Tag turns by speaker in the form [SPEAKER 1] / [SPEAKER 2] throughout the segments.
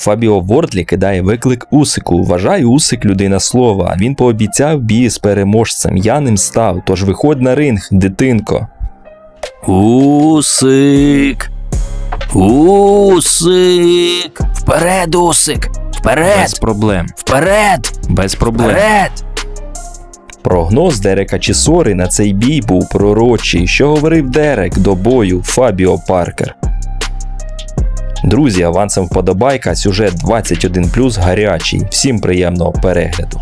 [SPEAKER 1] Фабіо Вордлі кидає виклик Усику. Вважаю, Усик людина слова. Він пообіцяв бій з переможцем. Я ним став. Тож виходь на ринг, дитинко.
[SPEAKER 2] Усик. Усик. Вперед, Усик. Вперед.
[SPEAKER 1] Без проблем.
[SPEAKER 2] Вперед.
[SPEAKER 1] Без проблем.
[SPEAKER 2] Вперед.
[SPEAKER 1] Прогноз Дерека Чісори на цей бій був пророчий. Що говорив Дерек до бою Фабіо Паркер. Друзі, авансом вподобайка, сюжет 21 гарячий. Всім приємного перегляду.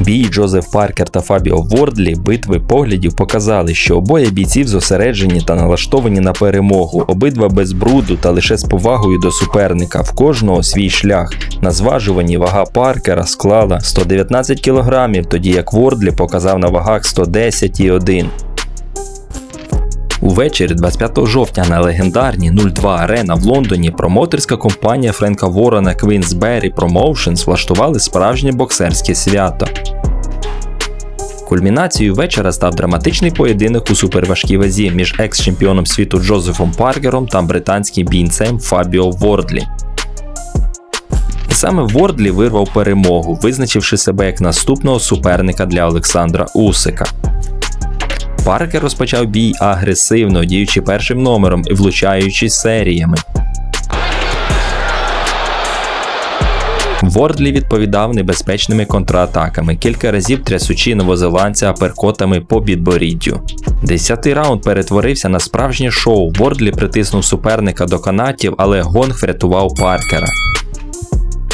[SPEAKER 1] Бій Джозеф Паркер та Фабіо Вордлі битви поглядів показали, що обоє бійців зосереджені та налаштовані на перемогу, обидва без бруду та лише з повагою до суперника, в кожного свій шлях. На зважуванні вага Паркера склала 119 кг, тоді як Вордлі показав на вагах 110,1 Увечері 25 жовтня на легендарній 02 Арена в Лондоні промоторська компанія Френка Ворона Queensberry Promotions влаштували справжнє боксерське свято. Кульмінацією вечора став драматичний поєдинок у суперважкій вазі між екс-чемпіоном світу Джозефом Паркером та британським бійцем Фабіо Вордлі. І саме Вордлі вирвав перемогу, визначивши себе як наступного суперника для Олександра Усика. Паркер розпочав бій агресивно, діючи першим номером і влучаючи серіями. Вордлі відповідав небезпечними контратаками, кілька разів трясучи новозеландця аперкотами по підборіддю. Десятий раунд перетворився на справжнє шоу. Вордлі притиснув суперника до канатів, але гонг врятував Паркера.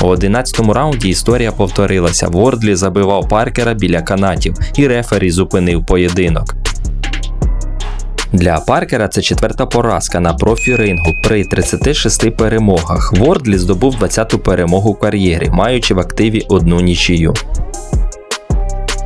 [SPEAKER 1] У 11-му раунді історія повторилася. Вордлі забивав Паркера біля канатів, і рефері зупинив поєдинок. Для Паркера це четверта поразка на профі-рингу при 36 перемогах. Вордлі здобув 20-ту перемогу в кар'єрі, маючи в активі одну нічию.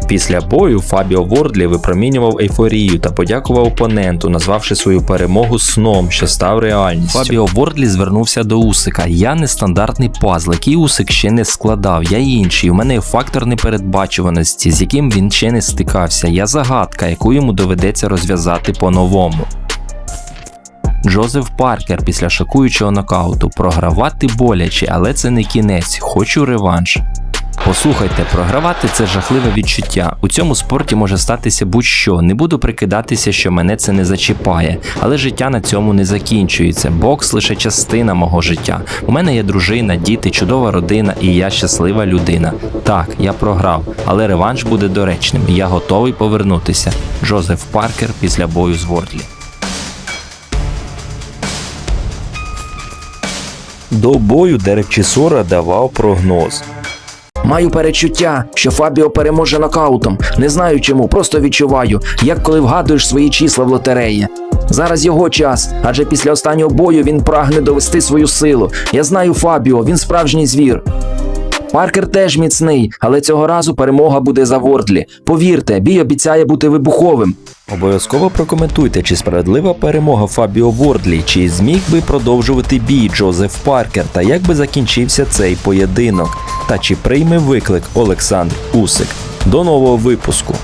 [SPEAKER 1] Після бою Фабіо Вордлі випромінював ейфорію та подякував опоненту, назвавши свою перемогу сном, що став реальністю. Фабіо Вордлі звернувся до Усика. Я нестандартний пазл, який Усик ще не складав. Я інший. У мене є фактор непередбачуваності, з яким він ще не стикався. Я загадка, яку йому доведеться розв'язати по-новому. Джозеф Паркер після шокуючого нокауту програвати боляче, але це не кінець. Хочу реванш. Послухайте, програвати це жахливе відчуття. У цьому спорті може статися будь-що. Не буду прикидатися, що мене це не зачіпає, але життя на цьому не закінчується. Бокс лише частина мого життя. У мене є дружина, діти, чудова родина, і я щаслива людина. Так, я програв, але реванш буде доречним. Я готовий повернутися. Джозеф Паркер після бою з Вордлі. До бою Дерек Чісора давав прогноз.
[SPEAKER 2] Маю перечуття, що Фабіо переможе нокаутом. Не знаю чому, просто відчуваю, як коли вгадуєш свої числа в лотереї. Зараз його час, адже після останнього бою він прагне довести свою силу. Я знаю Фабіо, він справжній звір. Паркер теж міцний, але цього разу перемога буде за Вордлі. Повірте, бій обіцяє бути вибуховим.
[SPEAKER 1] Обов'язково прокоментуйте, чи справедлива перемога Фабіо Вордлі, чи зміг би продовжувати бій Джозеф Паркер, та як би закінчився цей поєдинок, та чи прийме виклик Олександр Усик. До нового випуску.